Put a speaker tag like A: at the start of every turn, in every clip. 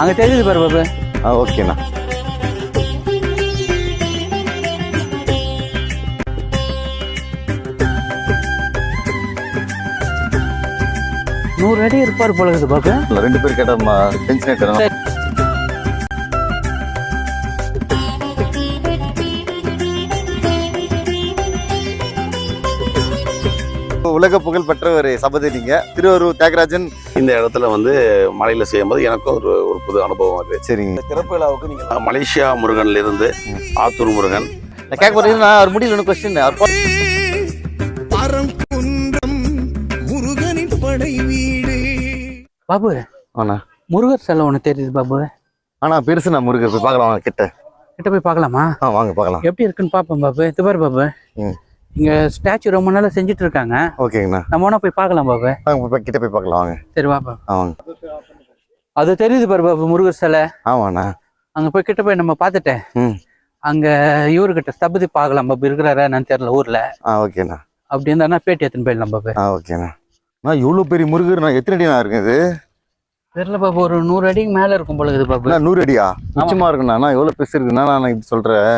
A: அங்கே தெரியுது பாரு பாபு.
B: ஆ ஓகேண்ணா
A: நூறு அடி இருப்பார் போல இருக்குது பாபு.
B: ரெண்டு பேர் கேட்டா டென்ஷன் ஆயிட்டு உலக புகழ் பெற்ற ஒரு சபதி நீங்க. திருவாரூர் தியாகராஜன்.
C: இந்த இடத்துல வந்து மலையில் செய்யும்போது எனக்கும் ஒரு ஒரு புது அனுபவம் அது.
B: சரிங்க.
D: திறப்பு விழாவுக்கு நீங்க
C: மலேசியா முருகன்ல இருந்து ஆத்தூர் முருகன்.
B: நான் கேட்க போறேன் நான் ஒரு முடியல ஒன்று கொஸ்டின்
E: முருகனின் படை வீடு.
A: பாபு
B: ஆனா.
A: முருகர் சிலை ஒன்று தெரியுது பாபு.
B: ஆனா பெருசு நான் முருகர் போய் பார்க்கலாம் வாங்க கிட்ட.
A: கிட்ட போய் பார்க்கலாமா?
B: ஆ வாங்க பார்க்கலாம்.
A: எப்படி இருக்குன்னு பார்ப்போம் பாபு. இது பாரு பாபு.
B: ம்.
A: இங்க ஸ்டாச்சு ரொம்ப நாளா செஞ்சுட்டு இருக்காங்க
B: ஓகேங்கண்ணா.
A: நம்ம வேணா போய் பார்க்கலாம் பாபு.
B: கிட்ட போய் பார்க்கலாம் வாங்க.
A: சரி வாப்பா
B: ஆ வாங்க.
A: அது தெரியுது பாரு பாபு முருகர் சிலை.
B: ஆமாண்ணா.
A: அங்க போய் கிட்ட போய் நம்ம பார்த்துட்டேன்.
B: ம்.
A: அங்க இவர்கிட்ட ஸ்தபதி பார்க்கலாம் பாபு. இருக்கிறாரா என்னன்னு தெரியல ஊர்ல.
B: ஆ ஓகேண்ணா.
A: அப்படி இருந்தா பேட்டி எடுத்துன்னு போயிடலாம் பாபு.
B: ஆ ஓகேண்ணா. நான் இவ்வளோ பெரிய முருகர் நான் எத்தனை அடி நான் இருக்குது?
A: தெரியல பாபு. ஒரு நூறு அடிக்கு மேல இருக்கும் போல இருக்குது பாபு.
B: நூறு அடியா? நிச்சயமா இருக்குண்ணா. நான் எவ்வளோ பெருசு இருக்குண்ணா நான் இப்படி சொல்கிறேன்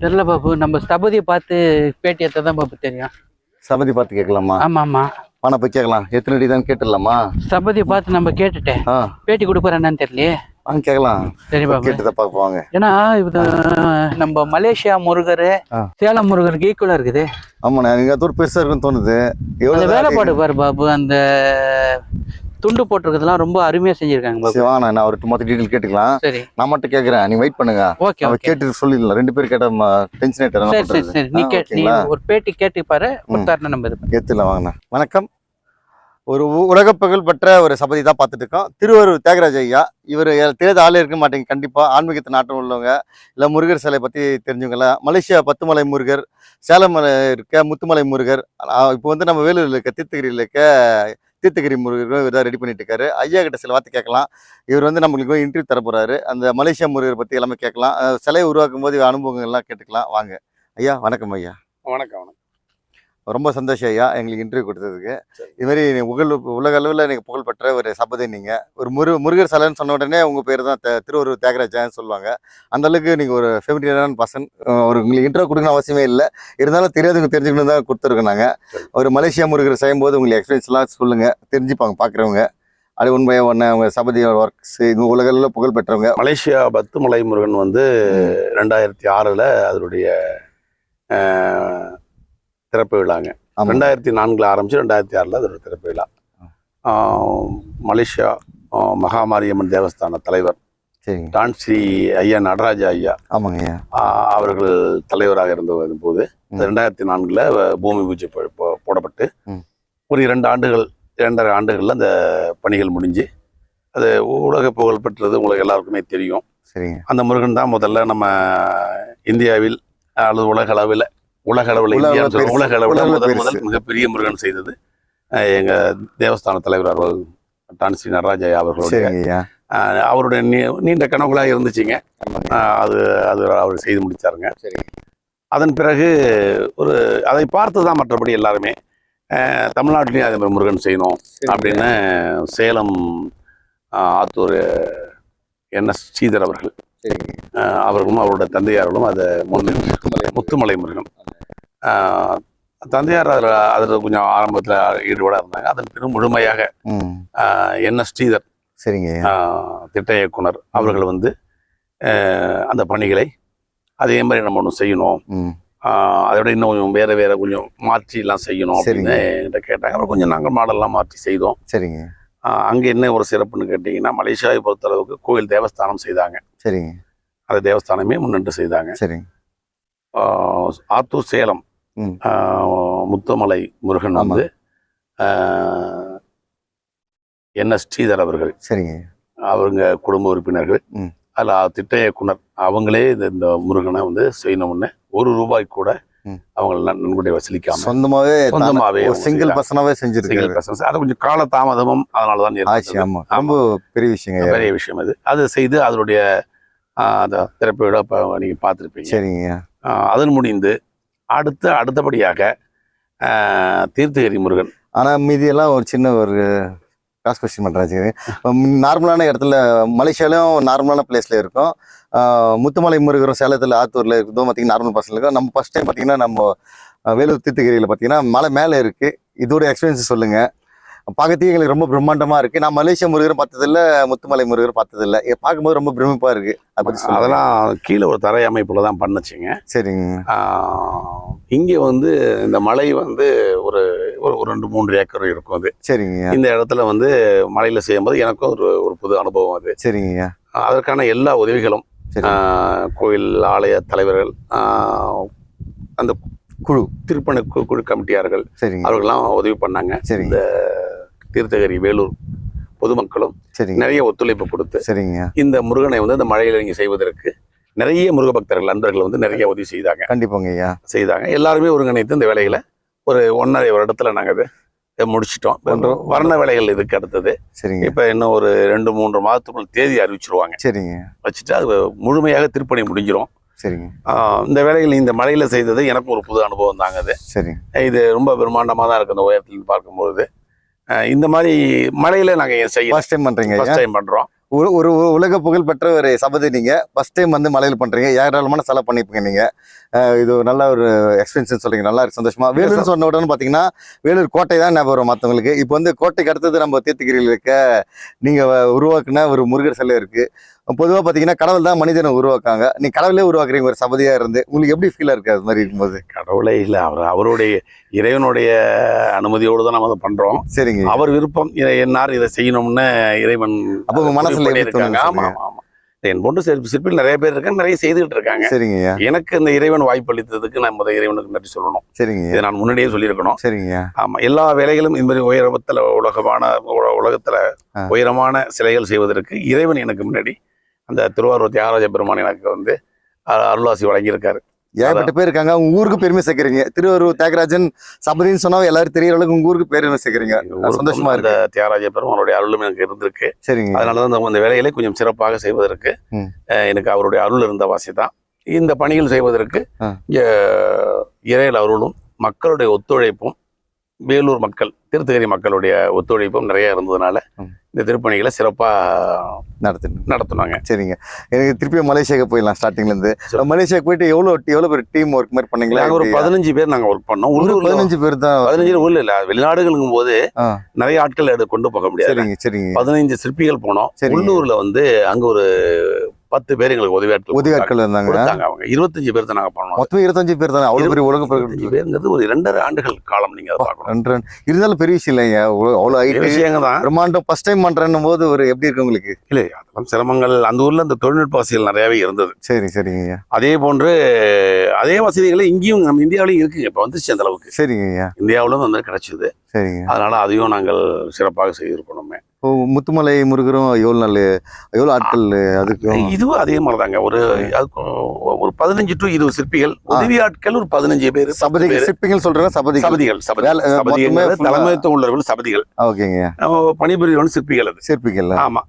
A: தெரியல பாபு. நம்ம ஸ்தபதியை பார்த்து பேட்டி எடுத்தா தான் பாபு தெரியும்.
B: சபதி பார்த்து கேட்கலாமா?
A: ஆமா ஆமா
B: வாணா போய் கேட்கலாம். எத்தனை அடி தான் கேட்டுடலாமா?
A: ஸ்தபதியை பார்த்து நம்ம கேட்டுட்டேன்.
B: ஆ.
A: பேட்டி என்னன்னு தெரியலையே?
B: வாங்க கேட்கலாம்.
A: சரி பாபு.
B: கேட்டு தான் பார்க்க வாங்க
A: ஏன்னா இது நம்ம மலேசியா முருகர்
B: ஆ.
A: சேலம் முருகருக்கு ஈக்குவலா இருக்குது.
B: ஆமாண்ணா நீங்கள் அது ஒரு பெருசாக இருக்குன்னு தோணுது.
A: அந்த
B: எவ்வளோ
A: வேலைப்பாடு பாரு பாபு அந்த துண்டு போட்டிருக்கிறதுலாம் ரொம்ப அருமையா செஞ்சிருக்காங்க
B: வாண்ணா நான் அவர்கிட்ட மொத்த டீட்டெயில் கேட்டுக்கலாம்.
A: சரி.
B: நான் மட்டும் கேட்குறேன் நீ வெயிட் பண்ணுங்க.
A: ஓகே ஓகே
B: கேட்டு சொல்லிடலாம். ரெண்டு பேர் கேட்டா டென்ஷன் ஆயிட்டு
A: சரி சரி சரி. நீ கே நீ ஒரு பேட்டி கேட்டு பாரு. கொடுத்தாருன்னா நம்ம இது.
B: ஏத்துல வாங்கண்ணா. வணக்கம். ஒரு உ- உலகப் புகழ் பெற்ற ஒரு சபதி தான் பார்த்துட்டு இருக்கோம். திருவாரூர் தியாகராஜ ஐயா. இவர் தெரியாத ஆளே இருக்க மாட்டேங்க கண்டிப்பாக ஆன்மீகத்தை நாட்டம் உள்ளவங்க. இல்லை முருகர் சிலை பற்றி தெரிஞ்சவங்கள மலேசியா பத்துமலை முருகர் சேலம் இருக்க முத்துமலை முருகர். இப்போ வந்து நம்ம வேலூரில் இருக்க தீர்த்தகிரியில் இருக்க தீர்த்தகிரி முருகர் இவர் தான் ரெடி பண்ணிட்டு இருக்காரு ஐயா கிட்ட சில வார்த்தை கேட்கலாம். இவர் வந்து நம்மளுக்கு இன்டர்வியூ தர போறாரு. அந்த மலேசியா முருகர் பற்றி எல்லாமே கேட்கலாம். சிலையை உருவாக்கும் போது அனுபவங்கள் எல்லாம் கேட்டுக்கலாம். வாங்க. ஐயா வணக்கம் ஐயா.
C: வணக்கம் வணக்கம்.
B: ரொம்ப சந்தோஷம் ஐயா எங்களுக்கு இன்டர்வியூ கொடுத்ததுக்கு. இது மாதிரி நீ புகழ் உலக அளவில் நீங்கள் புகழ்பெற்ற ஒரு சபதி நீங்கள் ஒரு முரு முருகர் சலைன்னு சொன்ன உடனே உங்கள் பேர் தான் த- திருவள்ளூர் தியாகராஜான்னு சொல்லுவாங்க. அந்த அளவுக்கு நீங்கள் ஒரு ஃபெமிலியரான பர்சன் ஒரு உங்களுக்கு இன்டர்வியூ கொடுக்கணும் அவசியமே இல்லை. இருந்தாலும் தெரியாதவங்க தெரிஞ்சுக்கணும் தான் கொடுத்துருக்கோம் நாங்கள் ஒரு மலேசியா முருகர் செய்யும்போது உங்களுக்கு எக்ஸ்பீரியன்ஸ்லாம் சொல்லுங்கள் தெரிஞ்சுப்பாங்க பார்க்குறவங்க அது உண்மையாக ஒன்று அவங்க சபதி ஒர்க்ஸ் இது உலக அளவில் புகழ் பெற்றவங்க.
C: மலேசியா பத்துமலை முருகன் வந்து ரெண்டாயிரத்தி ஆறில் அதனுடைய திறப்பு விழாங்க. ரெண்டாயிரத்தி நான்கில் ஆரம்பிச்சு ரெண்டாயிரத்தி ஆறில் அதோட திறப்பு விழா. மலேசியா மகாமாரியம்மன் தேவஸ்தான தலைவர். டான்ஸ்ரீ ஐயா நடராஜா ஐயா.
B: ஆமாங்க ஐயா.
C: அவர்கள் தலைவராக இருந்த போது. ரெண்டாயிரத்தி நான்கில் பூமி பூஜை போடப்பட்டு. ஒரு இரண்டு ஆண்டுகள் இரண்டரை ஆண்டுகளில் அந்த பணிகள் முடிஞ்சு அது உலக புகழ் பெற்றது உங்களுக்கு எல்லாருக்குமே தெரியும்.
B: சரிங்க.
C: அந்த முருகன் தான் முதல்ல நம்ம இந்தியாவில் அல்லது உலக அளவில் உலக அளவில்
B: உலக
C: அளவில் முதல். முதல் மிகப்பெரிய முருகன் செய்தது எங்க தேவஸ்தான தலைவர் அவர்கள் டான் ஸ்ரீ நடராஜா அவர்களுடைய அவருடைய நீண்ட கனவுகளாக இருந்துச்சுங்க. அது அது அவர் செய்து முடிச்சாருங்க.
B: சரி
C: அதன் பிறகு ஒரு அதை பார்த்து தான் மற்றபடி எல்லாருமே தமிழ்நாட்டிலையும் அதே மாதிரி முருகன் செய்யணும் அப்படின்னு சேலம் ஆத்தூர் என் எஸ் ஸ்ரீதர் அவர்கள் அவர்களும் அவருடைய தந்தையார்களும் அதை முன்னின்று முத்துமலை முருகன். தந்தையார் அதில் அதில் கொஞ்சம் ஆரம்பத்தில் ஈடுபாடாக இருந்தாங்க. அதன் பிறகு முழுமையாக என் எஸ் ஸ்ரீதர்
B: சரிங்க.
C: திட்ட இயக்குனர் அவர்கள் வந்து அந்த பணிகளை அதே மாதிரி நம்ம ஒன்று செய்யணும்.
B: ம்.
C: ஆஹ் அதை விட இன்னும் கொஞ்சம் வேற வேற கொஞ்சம் மாற்றி எல்லாம் செய்யணும். அப்படின்னு என்கிட்ட கேட்டாங்க. அப்புறம் கொஞ்சம் நாங்கள் மாடல்லாம் மாற்றி செய்தோம்.
B: சரிங்க.
C: அங்கே என்ன ஒரு சிறப்புன்னு கேட்டிங்கன்னா மலேசியாவை பொறுத்தளவுக்கு கோயில் தேவஸ்தானம் செய்தாங்க.
B: சரிங்க.
C: அந்த தேவஸ்தானமே முன்னின்று செய்தாங்க.
B: சரிங்க.
C: ஆஹ் ஆத்தூர் சேலம் முத்துமலை முருகன். வந்து என் எஸ் ஸ்ரீதர் அவர்கள்.
B: சரிங்க.
C: அவங்க குடும்ப உறுப்பினர்கள். அதில் திட்ட இயக்குனர் அவங்களே இந்த இந்த முருகனை வந்து செய்யணும்னு ஒரு ரூபாய் கூட. அவங்க நன்- நன்கொடை வசூலிக்காம
B: சொந்தமாவே
C: சொந்தமாவே
B: சிங்கிள். பர்சனாவே செஞ்சிருக்காரு
C: பர்சன்ஸ் அது கொஞ்சம் கால தாமதமும் அதனால தான்
B: ரொம்ப பெரிய ஐயா.
C: பெரிய விஷயம் அது அது செய்து அதனுடைய அந்த திறப்பு விட இப்போ நீங்கள் பார்த்துருப்பீங்க
B: சரிங்க.
C: அதன் முடிந்து அடுத்து அடுத்தபடியாக தீர்த்தகிரி முருகன்
B: ஆனா மீதி எல்லாம் ஒரு சின்ன ஒரு கிராஸ் கொஸ்டின் பண்ணுறேன் நார்மலான இடத்துல மலேசியாலையும் நார்மலான பிளேஸில் இருக்கும். முத்துமலை முருகரும் சேலத்தில் ஆத்தூரில் இருக்கிறதும் பார்த்தீங்கன்னா நார்மல் பர்சன் இருக்கும். நம்ம ஃபஸ்ட் டைம் பார்த்தீங்கன்னா நம்ம வேலூர் தீர்த்தகிரியில் பார்த்தீங்கன்னா மலை மேலே இருக்குது இதோட எக்ஸ்பீரியன்ஸ் சொல்லுங்கள் பார்க்கறதுக்கு எங்களுக்கு ரொம்ப பிரம்மாண்டமாக இருக்குது நான் மலேசியா முருகர் பார்த்ததில்ல முத்துமலை முருகர் பார்த்ததில்ல. இதை பார்க்கும்போது ரொம்ப பிரமிப்பாக இருக்குது அதை பற்றி
C: அதெல்லாம் கீழே ஒரு தரை அமைப்புல தான் பண்ணுச்சுங்க.
B: சரிங்க.
C: இங்கே வந்து இந்த மலை வந்து ஒரு ஒரு ரெண்டு மூன்று ஏக்கர் இருக்கும் அது.
B: சரிங்க.
C: இந்த இடத்துல வந்து மலையில் செய்யும்போது எனக்கும் ஒரு ஒரு புது அனுபவம் அது.
B: சரிங்க.
C: அதற்கான எல்லா உதவிகளும் கோயில் ஆலய தலைவர்கள் அந்த
B: குழு.
C: திருப்பணி குழு கமிட்டியார்கள் அவர்கள்லாம் உதவி பண்ணாங்க.
B: சரிங்க.
C: தீர்த்தகிரி வேலூர் பொதுமக்களும் நிறைய ஒத்துழைப்பு கொடுத்து
B: சரிங்க.
C: இந்த முருகனை வந்து இந்த மழையில இங்கே செய்வதற்கு நிறைய முருக பக்தர்கள் நண்பர்கள் வந்து நிறைய உதவி செய்தாங்க.
B: கண்டிப்பாங்க ஐயா.
C: செய்தாங்க. எல்லாருமே ஒருங்கிணைத்து இந்த வேலைகளை ஒரு ஒன்றரை வருடத்துல நாங்கள் இதை முடிச்சிட்டோம். வர்ண வேலைகள் இதுக்கு அடுத்தது.
B: சரிங்க.
C: இப்போ இன்னும் ஒரு ரெண்டு மூன்று மாதத்துக்குள் தேதி அறிவிச்சிருவாங்க.
B: சரிங்க.
C: வச்சுட்டு அது முழுமையாக திருப்பணி முடிஞ்சிரும்.
B: சரிங்க.
C: இந்த வேலைகள் இந்த மழையில செய்தது எனக்கு ஒரு புது அனுபவம் தாங்க அது.
B: சரிங்க.
C: இது ரொம்ப பிரம்மாண்டமாக தான் இருக்கு இந்த உயரத்தில் பார்க்கும்போது ஆஹ் இந்த மாதிரி மழையில நாங்கள் செய்ய
B: ஃபர்ஸ்ட் டைம் பண்றீங்க ஐயா?
C: ஃபர்ஸ்ட் டைம் பண்றோம்.
B: ஒரு ஒரு உலக புகழ் பெற்ற ஒரு சபதி நீங்க. ஃபர்ஸ்ட் டைம் வந்து மலையில் பண்றீங்க. ஏராளமான செலவு பண்ணிப்பீங்க நீங்க. அஹ் இது ஒரு நல்ல ஒரு எக்ஸ்பீரியன்ஸ் சொல்றீங்க. நல்லா இருக்கு சந்தோஷமா. வேலூர் சொன்ன உடனே பாத்தீங்கன்னா வேலூர் கோட்டை தான் ஞாபகம் வரும் மற்றவங்களுக்கு இப்போ வந்து கோட்டைக்கு அடுத்தது நம்ம தீர்த்தகிரியில் இருக்க நீங்க உருவாக்குன ஒரு முருகர் சிலை இருக்கு. பொதுவாக பார்த்தீங்கன்னா கடவுள் தான் மனிதனை உருவாக்காங்க நீ கடவுளே உருவாக்குறீங்க ஒரு சபதியா இருந்து. உங்களுக்கு எப்படி ஃபீலா இருக்கு அது மாதிரி இருக்கும்போது?
C: கடவுளே இல்லை. அவர் அவருடைய இறைவனுடைய அனுமதியோடு தான் நம்ம அதை பண்றோம்.
B: சரிங்க.
C: அவர் விருப்பம் என்னார் இதை செய்யணும்னு இறைவன்
B: அப்போ மனசுல
C: இருக்காங்க.
B: தோணுது
C: ஆமா ஆமா. ஆமா என் போன்று சிற்பி சிற்பிகள் நிறைய பேர் இருக்காங்க நிறைய செய்துகிட்டு இருக்காங்க.
B: சரிங்க
C: எனக்கு இந்த இறைவன் வாய்ப்பளித்ததுக்கு நான் முதல் இறைவனுக்கு நன்றி சொல்லணும்.
B: சரிங்க
C: இதை நான் முன்னாடியே சொல்லியிருக்கணும்.
B: சரிங்க ஐயா.
C: ஆமா எல்லா வேலைகளும் இந்த மாதிரி உயரத்துல உலகமான உல- உலகத்துல. உயரமான சிலைகள் செய்வதற்கு இறைவன் எனக்கு முன்னாடி அந்த திருவாரூர் தியாகராஜ பெருமான் எனக்கு வந்து அ- அருளாசி வழங்கியிருக்காரு.
B: ஏகப்பட்ட பேர் இருக்காங்க? உங்க ஊருக்கு பெருமை சேர்க்கறீங்க? திருவாரூர் தியாகராஜன் சபதின்னு சொன்னா எல்லாரும் தெரியற அளவுக்கு உங்க ஊருக்கு பெருமை சேர்க்கறீங்க? சந்தோஷமா
C: அந்த தியாகராஜ பெருமானுடைய அருளும் எனக்கு இருந்திருக்கு.
B: சரிங்க.
C: அதனால தான் இந்த- இந்த வேலைகளை கொஞ்சம் சிறப்பாக செய்வதற்கு எனக்கு அவருடைய அருள் இருந்த வாசி தான். இந்த பணிகள் செய்வதற்கு இறையல் அருளும் மக்களுடைய ஒத்துழைப்பும் வேலூர் மக்கள் திருத்தகிரி மக்களுடைய ஒத்துழைப்பும் நிறைய இருந்ததுனால. இந்த திருப்பணிகளை சிறப்பாக
B: நடத்துங்க
C: நடத்துனாங்க.
B: சரிங்க. எனக்கு திருப்பி மலேசியாவுக்கு போயிடலாம் ஸ்டார்டிங்ல இருந்து. மலேசியாவுக்கு போயிட்டு எவ்வளவு எவ்வளவு பேர் டீம் ஒர்க் மாதிரி பண்ணீங்களா?
C: ஒரு? பதினஞ்சு பேர் நாங்கள் ஒர்க் பண்ணோம்.
B: ஒரு
C: உள்ளூர்ல
B: பதினஞ்சு பேர் தான்
C: பதினஞ்சு ஊர்ல இல்ல வெளிநாடுகளுங்கும் போது. நிறைய ஆட்கள் கொண்டு போக முடியாது.
B: சரிங்க சரிங்க.
C: பதினைஞ்சு சிற்பிகள் போனோம். உள்ளூர்ல வந்து அங்க ஒரு பத்து பேர் எங்களுக்கு உதவியாட்கள்
B: உதவி
C: கொடுத்தாங்க.
B: ஆட்கள் இருந்தாங்க
C: அவங்க இருபத்தஞ்சு பேர் தான் நாங்க பண்ணோம்.
B: மொத்தம் இருபத்தஞ்சு பேர் தானே? அவ்வளவு பெரிய உலக
C: பேருங்கிறது ஒரு இரண்டரை ஆண்டுகள் காலம் நீங்க அதை பார்க்கணும்.
B: ரெண்டு இருந்தாலும் பெரிய விஷயம் இல்லைங்க.
C: பெரிய
B: ஹைட்டு
C: விஷயங்க தான்
B: பிரம்மாண்டம் ஃபர்ஸ்ட் டைம் பண்றேன்னும் போது ஒரு எப்படி இருக்கு உங்களுக்கு?
C: இல்லை அதெல்லாம் சிரமங்கள். அந்த ஊர்ல இந்த தொழில்நுட்ப வசதிகள் நிறையவே இருந்தது.
B: சரி சரிங்க
C: அதே போன்று அதே வசதிகள் இங்கேயும் நம்ம இந்தியாவிலையும் இருக்குங்க. இப்போ வந்துச்சு அந்த அளவுக்கு.
B: சரிங்க
C: இந்தியாவிலும் வந்து கிடைச்சது.
B: சரிங்க.
C: அதனால அதையும் நாங்கள் சிறப்பாக செய்திருக்கணுமே.
B: முத்துமலை முருகரும் எவ்வளவு நாள் எவ்வளவு ஆட்கள் அதுக்கும்.
C: இதுவும் அதே மாதிரி தாங்க ஒரு அதுக்கு ஒரு பதினஞ்சு டு இருபது சிற்பிகள் உதவி ஆட்கள் ஒரு பதினஞ்சு பேர்
B: சபதி சிப்பிங்கள் சொல்றேன் சபதி
C: சபதிகள் சபதி
B: வேலை-
C: சபதிங்கிறது
B: மொத்தமே full-ஆ-
C: தலைமைத்துவம் உள்ளவர்கள் சபதிகள்.
B: ஓகேங்க.
C: பணிபுரியவன் சிற்பிகள் அது.
B: சிற்பிகள்.
C: ஆமா.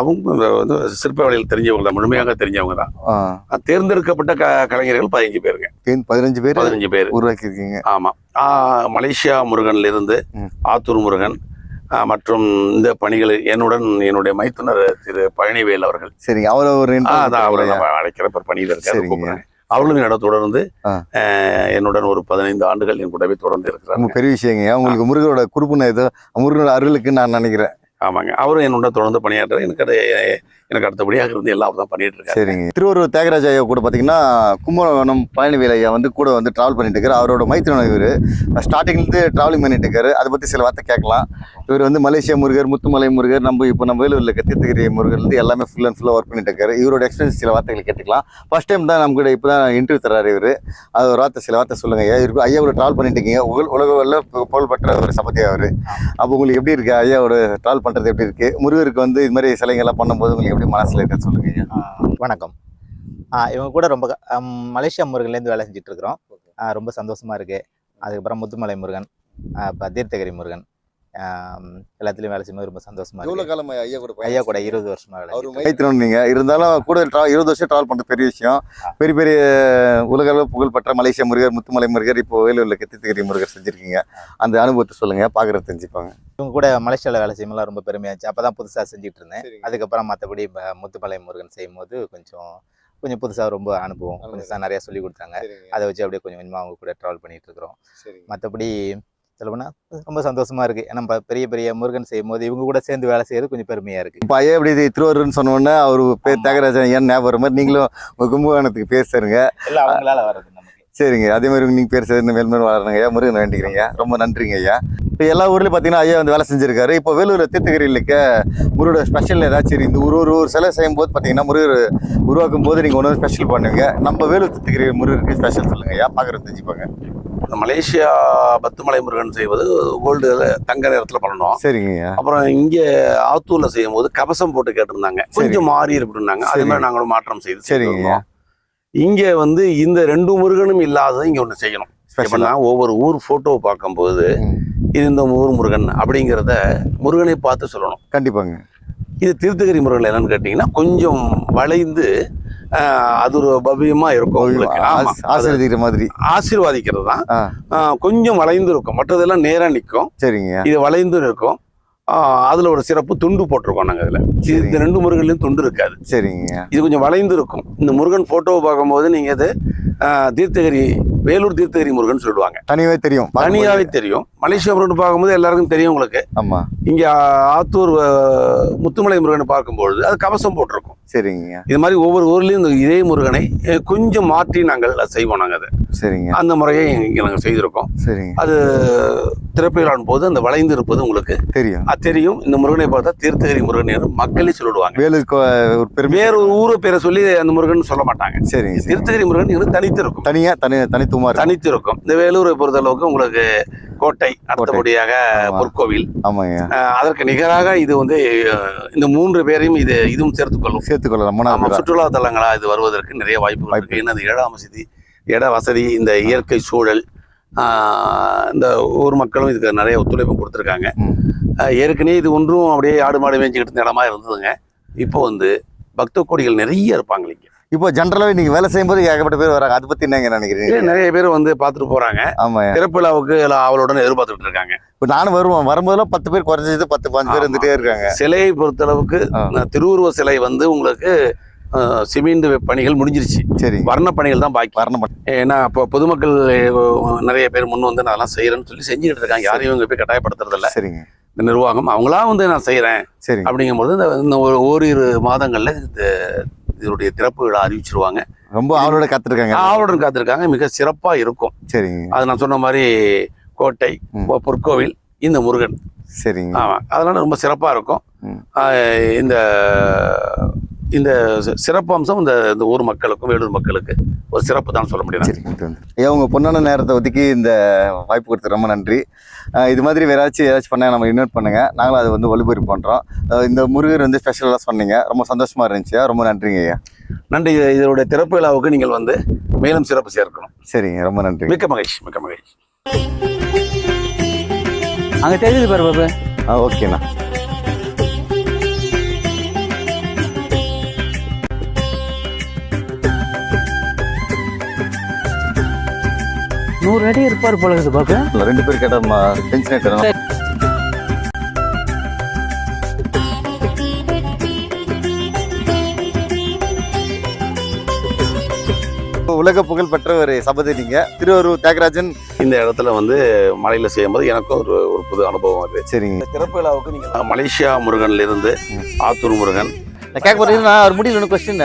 C: அவங்க வந்து சிற்ப வேலையில் தெரிஞ்சவங்க தான் முழுமையாக தெரிஞ்சவங்க தான். தேர்ந்தெடுக்கப்பட்ட க கலைஞர்கள் பதினஞ்சு பேருங்க.
B: தென் பதினஞ்சு பேர்
C: பதினஞ்சு பேர்.
B: உருவாக்கி இருக்கீங்க
C: ஆமா. ஆஹ் மலேசியா முருகன்ல இருந்து. ஆத்தூர் முருகன் மற்றும் இந்த பணிகள் என்னுடன் என்னுடைய மைத்துனர் திரு பழனிவேல் அவர்கள்.
B: சரிங்க அவரை ஒரு
C: அதான் அவரை
B: பண்ணுங்க.
C: நம்ம அழைக்கிற இப்ப பணியில் இருக்காரு. அவர்களும் என்னோட தொடர்ந்து என்னுடன் ஒரு பதினைந்து ஆண்டுகள் என் கூடவே தொடர்ந்து
B: ரொம்ப
C: இருக்கிறாங்க
B: பெரிய விஷயங்க. உங்களுக்கு முருகரோட குறுப்புன ஏதோ முருகனோட அருளுக்கு நான் நினைக்கிறேன்.
C: ஆமாங்க. அவரும் என்னோட தொடர்ந்து பணியாற்ற எனக்கு அது எனக்கு அடுத்தபடியாக இருந்து எல்லாம் தான் பண்ணிட்டு இருக்காரு
B: சரிங்க. திருவாரூர் தியாகராஜ ஐயா கூட பார்த்தீங்கன்னா கும்பகோணம் பழனிவேல் ஐயா வந்து கூட வந்து டிராவல் பண்ணிட்டு இருக்காரு அவரோட மைத்திரன் இவர். ஸ்டார்டிங்லேருந்து டிராவலிங் பண்ணிட்டு இருக்காரு அதை பற்றி சில வார்த்தை கேட்கலாம். இவர் வந்து மலேசியா முருகர் முத்துமலை முருகர் நம்ம இப்போ நம்ம வேலூரில் இருக்க தீர்த்தகிரி முருகர்லேருந்து எல்லாமே ஃபுல் அண்ட் ஃபுல்லாக ஒர்க் பண்ணிட்டு இருக்காரு இவரோட எக்ஸ்பீரியன்ஸ் சில வார்த்தைகள் கேட்டுக்கலாம். ஃபர்ஸ்ட் டைம் தான் நம்ம கூட இப்போ தான் இன்டர்வியூ தர்றாரு இவர். அது ஒரு வார்த்தை சில வார்த்தை சொல்லுங்க ஐயா. இருக்கு ஐயாவோட ட்ராவல் பண்ணிட்டு இருக்கீங்க உலக உலக புகழ்பெற்ற ஒரு சபதி அவர். அப்போ உங்களுக்கு எப்படி இருக்கு? ஐயாவோட ட்ராவல் பண்ணுறது எப்படி இருக்கு? முருகருக்கு வந்து இது மாதிரி சிலைங்கள்லாம் பண்ணும்போது உங்களுக்கு எப்படி மனசில் இருக்க? சொல்லுங்க.
D: வணக்கம். இவங்க கூட ரொம்ப மலேசியா முருகன்லேருந்து வேலை செஞ்சுட்டு இருக்கிறோம். ரொம்ப சந்தோஷமா இருக்கு. அதுக்கப்புறம் முத்துமலை முருகன் இப்போ தீர்த்தகிரி முருகன். எல்லாத்துலயும் வேலை செய்யும்போது ரொம்ப சந்தோஷமா
B: எவ்வளவு காலம் ஐயா கூட
D: ஐயா கூட இருபது வருஷமா வேலை
B: நீங்க இருந்தாலும் கூட இருபது வருஷம் டிராவல் பண்றது பெரிய விஷயம். பெரிய பெரிய உலக அளவு புகழ்பெற்ற மலேசியா முருகர் முத்துமலை முருகர் இப்போ வேலூர்ல கிருத்திகிரி முருகர் செஞ்சிருக்கீங்க. அந்த அனுபவத்தை சொல்லுங்க பாக்குறது தெரிஞ்சுப்பாங்க.
D: இவங்க கூட மலேசியாவில் வேலை செய்யும்போது ரொம்ப பெருமையாச்சு. அப்பதான் புதுசா செஞ்சுட்டு இருந்தேன். அதுக்கப்புறம் மற்றபடி முத்துமலை முருகன் செய்யும்போது கொஞ்சம் கொஞ்சம் புதுசா ரொம்ப அனுபவம். கொஞ்சம் நிறைய சொல்லி கொடுத்தாங்க. அதை வச்சு அப்படியே கொஞ்சம் கொஞ்சமா அவங்க கூட ட்ராவல் பண்ணிட்டு இருக்கிறோம். மற்றபடி சொல்லப்போனா ரொம்ப சந்தோஷமா இருக்கு. ஏன்னா நம்ம பெரிய பெரிய முருகன் செய்யும் போது இவங்க கூட சேர்ந்து வேலை செய்யறது கொஞ்சம் பெருமையா இருக்கு.
B: இப்போ ஐயா இப்படி திருவாரூர்னு சொன்ன உடனே அவர் பேர். தியாகராஜன் ஏன் ஞாபகம் மாதிரி நீங்களும் கும்பகோணத்துக்கு பேர் சேருங்க
D: எல்லாம் அவங்களால வர்றது
B: சரிங்க. அதே மாதிரி நீங்க பேர் சேர்ந்து மேல்மேல் வளருங்க ஐயா. முருகன் வேண்டிக்கிறீங்க ரொம்ப நன்றிங்க ஐயா. இப்போ எல்லா ஊர்லயும் பார்த்தீங்கன்னா ஐயா வந்து வேலை செஞ்சிருக்காரு. இப்போ வேலூர் தீர்த்தகிரியில் இருக்க முருகோட ஸ்பெஷல் ஏதாச்சும். இந்த ஒரு ஒரு ஒரு சிலை செய்யும் போது பார்த்தீங்கன்னா முருகர் உருவாக்கும் போது நீங்கள் ஒன்று ஸ்பெஷல் பண்ணுவீங்க நம்ம வேலூர் தீர்த்தகிரி முருகருக்கு ஸ்பெஷல் சொல்லுங்க ஐயா. பார்க்குறது தெரிஞ்சுப்பாங்க.
C: இந்த மலேசியா பத்துமலை முருகன் செய்வது கோல்டு தங்க நேரத்தில் பண்ணணும்.
B: சரிங்க
C: அப்புறம் இங்க ஆத்தூர்ல செய்யும் போது கவசம் போட்டு கேட்டிருந்தாங்க. கொஞ்சம் மாறி இருக்குன்னாங்க அதே மாதிரி நாங்களும் மாற்றம் செய்து
B: சரிங்க.
C: இங்க வந்து இந்த ரெண்டு முருகனும் இல்லாதது இங்க ஒண்ணு செய்யணும். எப்படின்னா ஒவ்வொரு ஊர் போட்டோ பார்க்கும்போது இது இந்த ஊர் முருகன் அப்படிங்கிறத முருகனை பார்த்து சொல்லணும்.
B: கண்டிப்பாங்க.
C: இது தீர்த்தகிரி முருகன் என்னன்னு கேட்டீங்கன்னா கொஞ்சம் வளைந்து அது ஒரு பவ்யமா இருக்கும்
B: ஆசீர்வதிக்கிற மாதிரி.
C: ஆசீர்வாதிக்கிறது தான். கொஞ்சம் வளைந்து இருக்கும். மற்றதெல்லாம் நேரா நிற்கும்.
B: சரிங்க.
C: இது வளைந்து இருக்கும் அதுல ஒரு சிறப்பு துண்டு போட்டிருக்கோம் நாங்க இதுல இது இந்த. ரெண்டு முருகன்லயும் துண்டு இருக்காது.
B: சரிங்க.
C: இது கொஞ்சம் வளைந்து இருக்கும். இந்த முருகன் போட்டோவை பார்க்கும்போது நீங்க இது ஆஹ், தீர்த்தகிரி வேலூர் தீர்த்தகிரி முருகன் சொல்லுவாங்க.
B: தனியாவே தெரியும்.
C: தனியாவே தெரியும். மலேசியா முருகன் பார்க்கும்போது எல்லாருக்கும் தெரியும் உங்களுக்கு.
B: ஆமா.
C: இங்க ஆத்தூர் முத்துமலை முருகன் பார்க்கும்பொழுது அது கவசம் போட்டிருக்கும்.
B: சரிங்க.
C: இது மாதிரி ஒவ்வொரு ஊர்லயும் இந்த இதே முருகனை கொஞ்சம் மாற்றி நாங்கள் அதை செய்வோம் நாங்கள் அதை.
B: சரிங்க.
C: அந்த முறையை இங்கே நாங்கள் செய்திருக்கோம்.
B: சரிங்க.
C: அது திறப்பிலான் போது அந்த வளைந்து இருப்பது உங்களுக்கு
B: தெரியும்.
C: அது தெரியும். இந்த முருகனை பார்த்தா தீர்த்தகிரி முருகன் என்று மக்களே சொல்லிடுவாங்க
B: வேலூர் கோ- ஒரு பெருமை.
C: வேற ஒரு ஊரை பேரை சொல்லி அந்த முருகன் சொல்ல மாட்டாங்க.
B: சரிங்க சரிங்க.
C: தீர்த்தகிரி முருகன் தனித்து இருக்கும்
B: தனியா தனி தனித்துவமா
C: தனித்து இருக்கும் இந்த வேலூரை பொறுத்த அளவுக்கு உங்களுக்கு கோட்டை அடுத்தபடியாக. பொற்கோவில்
B: ஆமாங்க.
C: அதற்கு நிகராக இது வந்து இந்த மூன்று பேரையும் இது இதுவும் சேர்த்துக்கொள்ளும்
B: சேர்த்துக்கொள்ளலாம்
C: சுற்றுலா தலங்களா இது வருவதற்கு நிறைய வாய்ப்புகள்
B: வாய்ப்பு.
C: இருக்கு ஏன்னா அது இட வசதி இட வசதி இந்த இயற்கை சூழல் இந்த ஊர் மக்களும் இதுக்கு நிறைய ஒத்துழைப்பு கொடுத்துருக்காங்க. ஏற்கனவே இது ஒன்றும் அப்படியே ஆடு மாடு மேய்ச்சிக்கிட்டு இருந்த இடமா இருந்ததுங்க. இப்போ வந்து பக்த கோடிகள் நிறைய இருப்பாங்க இங்க.
B: இப்போ ஜென்ரலாவே நீங்க வேலை செய்யும்போது ஏகப்பட்ட பேர் வராங்க. அதை பத்தி என்னங்க நினைக்கிறீங்க?
C: நிறைய பேர் வந்து பார்த்துட்டு போறாங்க.
B: ஆமா
C: திறப்பிழாவுக்கு எல்லாம் அவளுடன் எதிர்பார்த்துட்டு இருக்காங்க.
B: இப்போ நானும் வருவேன். வரும்போதெல்லாம் பத்து பேர் குறைஞ்சது பத்து பாஞ்சு பேர்
C: ஆமா.
B: இருந்துட்டே இருக்காங்க.
C: சிலையை பொறுத்தளவுக்கு திருவுருவ சிலை வந்து உங்களுக்கு சிமெண்ட் பணிகள் முடிஞ்சிருச்சு.
B: சரிங்க
C: வர்ண பணிகள் தான் பாக்கி.
B: வரணம்
C: ஏன்னா இப்போ பொதுமக்கள் நிறைய பேர் முன் வந்து நான் அதெல்லாம் செய்யறேன்னு சொல்லி செஞ்சுக்கிட்டு இருக்காங்க. யாரையும் இவங்க போய் கட்டாயப்படுத்துறது இல்ல
B: சரிங்க.
C: இந்த நிர்வாகம். அவங்களா வந்து நான் செய்யறேன்
B: சரிங்க
C: அப்படிங்கும்போது இந்த இந்த ஒரு ஓரிரு மாதங்கள்ல இந்த இதனுடைய திறப்பு விழா அறிவிச்சிருவாங்க.
B: ரொம்ப அவரோட காத்திருக்காங்க.
C: ஆவலுடன் காத்திருக்காங்க. மிக சிறப்பா இருக்கும்.
B: சரிங்க.
C: அது நான் சொன்ன மாதிரி கோட்டை பொற்கோவில் இந்த முருகன்.
B: சரிங்க.
C: ஆமா. அதனால ரொம்ப சிறப்பா இருக்கும். இந்த இந்த சிறப்பம்சம் இந்த இந்த ஊர் மக்களுக்கும் வேலூர் மக்களுக்கு ஒரு சிறப்பு தான் சொல்ல முடியும்.
B: ஐயா உங்க பொண்ணான நேரத்தை ஒதுக்கி இந்த வாய்ப்பு கொடுத்து ரொம்ப நன்றி. இது மாதிரி வேற ஏதாச்சும் ஏதாச்சும் பண்ண நம்ம இன்வைட் பண்ணுங்க. நாங்களும் அதை வந்து பண்றோம். அஹ் இந்த முருகர் வந்து ஸ்பெஷலாக சொன்னீங்க. ரொம்ப சந்தோஷமா இருந்துச்சு. ரொம்ப நன்றிங்க ஐயா.
C: நன்றி. இது- இதனுடைய திறப்பு விழாவுக்கு நீங்கள் வந்து மேலும் சிறப்பு சேர்க்கணும்.
B: சரிங்க ரொம்ப நன்றி.
C: மிக்க மகிழ்ச்சி மிக்க மகிழ்ச்சி.
A: அங்க தெரியுது பாரு பாபு.
B: ஆ ஓகேண்ணா.
A: நூறு அடி இருப்பார் போல இருக்குது பாபு
B: இல்ல, ரெண்டு பேர் கேட்டால் டென்ஷன் ஆகிட்டோம் உலக புகழ் பெற்ற ஒரு சபதி நீங்க திருவாரூர் தியாகராஜன்.
C: இந்த இடத்துல வந்து மலையில செய்யும்போது எனக்கும் ஒரு ஒரு புது அனுபவம் அது.
B: சரிங்க.
C: திறப்பு விழாவுக்கு நீங்கள் மலேசியா முருகன்ல இருந்து ஆத்தூர் முருகன்.
A: நான் கேட்க போறது நான் அவர் முடியல ஒன்று கொஸ்டின்